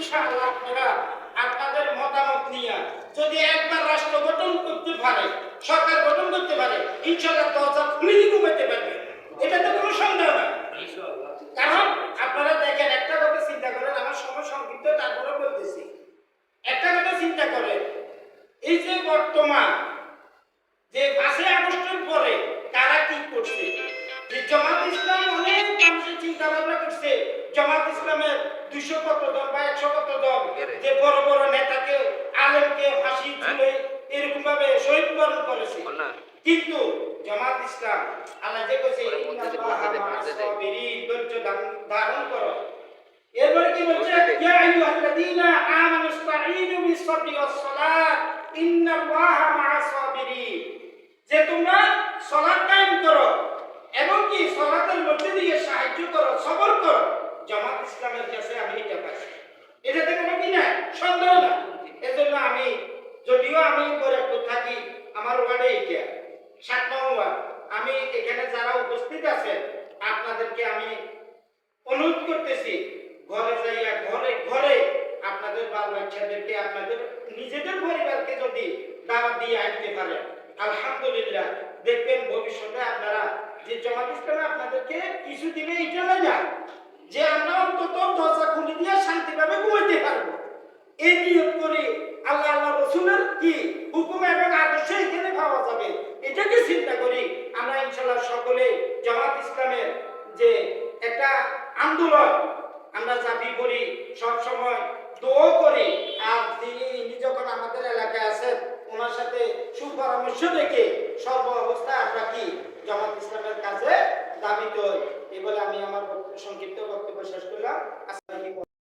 ইনশাআল্লাহ আপনারা মতামত নিয়ে যদি একবার রাষ্ট্র গঠন করতে পারে, সরকার গঠন করতে পারে, ইনশাআল্লাহ দরজা খুলে দিয়ে ঘুমাইতে কোনো সন্দেহ আপনারা দেখেন, একটা কথা চিন্তা করেন, আমার সময় সংক্ষিপ্ত তারপরে বলতেছি। একটা কথা চিন্তা করেন, এই যে বর্তমান যে পাঁচই আগস্টের পরে কারা কি করছে? জামাত ইসলাম অনেক মানুষের চিন্তা ভাবনা করছে জামাত ইসলামের দুইশো কত দল বা একশো কত দল যে বড় বড় নেতাকে আলেমকে ফাঁসি ঝুলে এরকম ভাবে শহীদ বরণ করেছে। কিন্তু জামাত ইসলাম আল্লাহ যে কইছে ধৈর্য ধারণ- করো। এরপরে কি বলছে? ইয়া আইয়ুহাল্লাযীনা আমানু ইসতাঈনু বিস-সাবরি ইন্নাল্লাহা মা'আস সাবিরিন যে তোমরা সালাত কায়েম করো এবং কি সালাতের মধ্যে দিয়ে সাহায্য করো সবর করো জামাত ইসলামের কাছে আমি এটা পাচ্ছি এটাতে কোনো কি না সন্দেহ না এজন্য আমি, যদিও আমি গোরখপুর থাকি, আমার ওয়ার্ডে এটা সাত নম্বর ওয়ার্ড, আমি এখানে যারা উপস্থিত আছেন, আপনাদেরকে আমি অনুরোধ করতেছি, ঘরে যাইয়া ঘরে ঘরে আপনাদের বাল বাচ্চাদেরকে, আপনাদের নিজেদের পরিবারকে যদি দাওয়াত দিয়ে আনতে পারেন, আলহামদুলিল্লাহ। দেখবেন ভবিষ্যতে আপনারা যে জমাত ইসলামে আপনাদেরকে